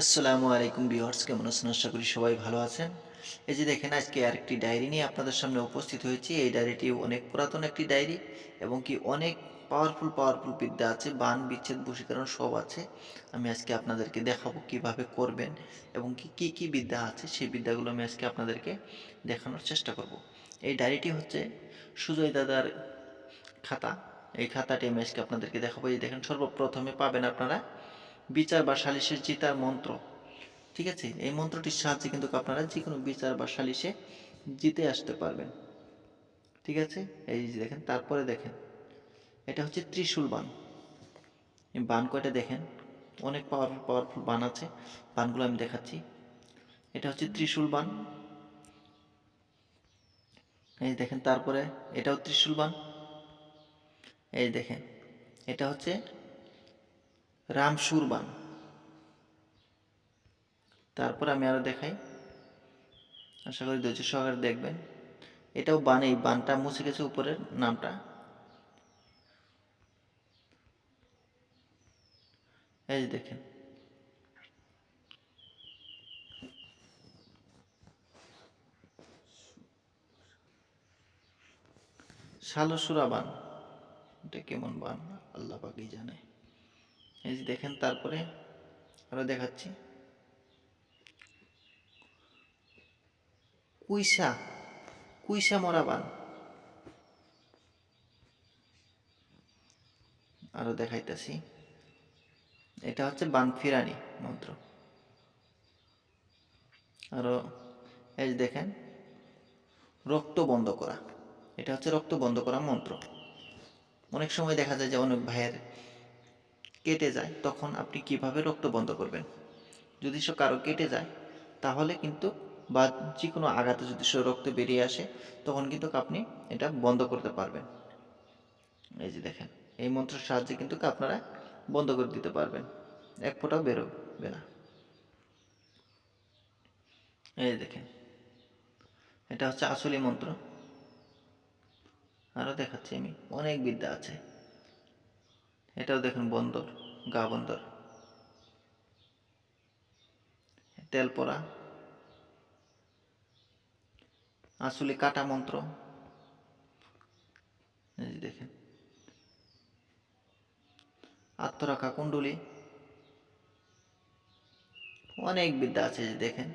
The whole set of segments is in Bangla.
আসসালামু আলাইকুম ভিউয়ার্স, কেমন আছেন? আশা করি সবাই ভালো আছেন। এই যে দেখেন, আজকে আরেকটি ডায়েরি নিয়ে আপনাদের সামনে উপস্থিত হয়েছি। এই ডায়েরিটি অনেক পুরাতন একটি ডায়েরি এবং কি অনেক পাওয়ারফুল পাওয়ারফুল বিদ্যা আছে, বান, বিচ্ছেদ, বশীকরণ সব আছে। আমি আজকে আপনাদেরকে দেখাবো কীভাবে করবেন এবং কি কি কি বিদ্যা আছে, সেই বিদ্যাগুলো আমি আজকে আপনাদেরকে দেখানোর চেষ্টা করব। এই ডায়েরিটি হচ্ছে সুজয় দাদার খাতা। এই খাতাটি আমি আজকে আপনাদেরকে দেখাবো। এই দেখেন, সর্বপ্রথমে পাবেন আপনারা বিচার বা সালিশের জিতার মন্ত্র। ঠিক আছে? এই মন্ত্রটির সাহায্যে কিন্তু আপনারা যে কোনো বিচার বা সালিশে জিতে আসতে পারবেন। ঠিক আছে? এই যে দেখেন, তারপরে দেখেন, এটা হচ্ছে ত্রিশূল বান। বান কয়টা দেখেন? অনেক পাওয়ারফুল পাওয়ারফুল বান আছে। বানগুলো আমি দেখাচ্ছি। এটা হচ্ছে ত্রিশূল বান। এই দেখেন, তারপরে এটাও ত্রিশূল বান। এই দেখেন, এটা হচ্ছে রামসুর বান তারপর আমি আরও দেখাই। আশা করি ধৈর্য সহকারে দেখবেন। এটাও বান, এই বানটা মুছে গেছে উপরের নামটা। এই যে দেখেন। শালসুরা বান এটা কেমন বান? আল্লাহ পাকি জানে। এই যে দেখেন, তারপরে আরও দেখাচ্ছি। কুইসা কুইসা মরা বান। আরও দেখাইতেছি। এটা হচ্ছে বান ফিরানি মন্ত্র। আরও, এই দেখেন, রক্ত বন্ধ করা। এটা হচ্ছে রক্ত বন্ধ করা মন্ত্র। অনেক সময় দেখা যায় যে অনেক ভাইয়ের কেটে যায়, তখন আপনি কীভাবে রক্ত বন্ধ করবেন? যদি সে কারও কেটে যায়, তাহলে কিন্তু বা যে কোনো আঘাতে যদি সে রক্ত বেরিয়ে আসে, তখন কিন্তু আপনি এটা বন্ধ করতে পারবেন। এই যে দেখেন, এই মন্ত্রের সাহায্যে কিন্তু আপনারা বন্ধ করে দিতে পারবেন। এক ফোঁটাও বেরোবে না। এই দেখেন, এটা হচ্ছে আসলি মন্ত্র। আরও দেখাচ্ছি আমি, অনেক বিদ্যা আছে। এটাও দেখুন বন্দর, গা বন্দর। তেল পরা আসলে কাটা মন্ত্র। দেখেন। আত্মরাখা কুণ্ডলী। অনেক বিদ্যা আছে যে দেখেন।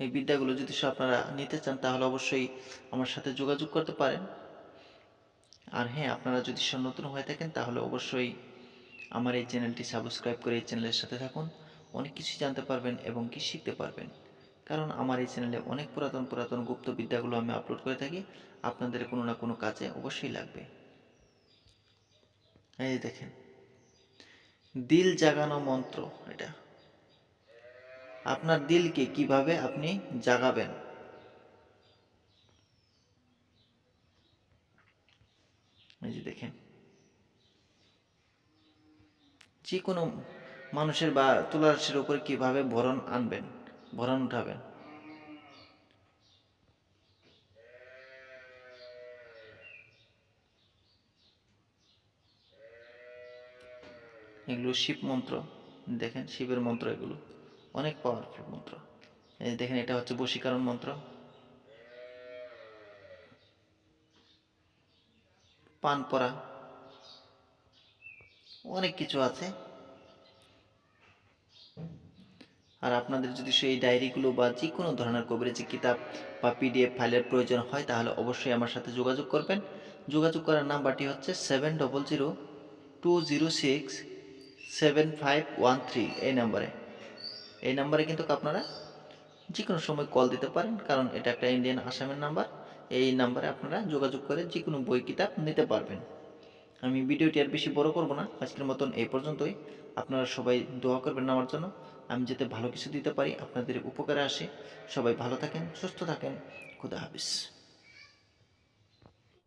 এই বিদ্যাগুলো যদি আপনারা নিতে চান তাহলে অবশ্যই আমার সাথে যোগাযোগ করতে পারেন। আর হ্যাঁ আপনারা যদি নতুন হয়ে থাকেন, তাহলে অবশ্যই আমার এই চ্যানেলটি সাবস্ক্রাইব করে এই চ্যানেলের সাথে থাকুন। অনেক কিছু জানতে পারবেন এবং কি শিখতে পারবেন। কারণ আমার এই চ্যানেলে অনেক পুরাতন পুরাতন গুপ্ত বিদ্যাগুলো আমি আপলোড করে থাকি। আপনাদের কোনো না কোনো কাজে অবশ্যই লাগবে। এই দেখেন। দিল জাগানো মন্ত্র এটা। আপনার দিলকে কীভাবে আপনি জাগাবেন? এই যে দেখেন। যে কোনো মানুষের বা তুলারাশির উপরে কীভাবে ভরণ আনবেন, ভরণ উঠাবেন? এগুলো শিব মন্ত্র। দেখেন, শিবের মন্ত্র এগুলো। অনেক পাওয়ারফুল মন্ত্র। দেখেন, এটা হচ্ছে বশীকরণ মন্ত্র। পান পরা অনেক কিছু আছে। আর আপনাদের যদি সেই ডায়েরিগুলো বা যে কোনো ধরনের কভারেজি কিতাব বা পিডিএফ ফাইলের প্রয়োজন হয়, তাহলে অবশ্যই আমার সাথে যোগাযোগ করবেন। যোগাযোগ করার নাম্বারটি হচ্ছে seven double zero two zero six seven five one three এই নাম্বারে। এই নাম্বারে কিন্তু আপনারা যে কোনো সময় কল দিতে পারেন, কারণ এটা একটা ইন্ডিয়ান আসামের নাম্বার। এই নাম্বারে আপনারা যোগাযোগ করে যে কোনো বই, কিতাব নিতে পারবেন। আমি ভিডিওটি আর বেশি বড় করব না। আজকের মতন এই পর্যন্তই। আপনারা সবাই দোয়া করবেন আমার জন্য। আমি যাতে ভালো কিছু দিতে পারি, আপনাদের উপকারে আসে। সবাই ভালো থাকেন, সুস্থ থাকেন। খুদা হাফিজ।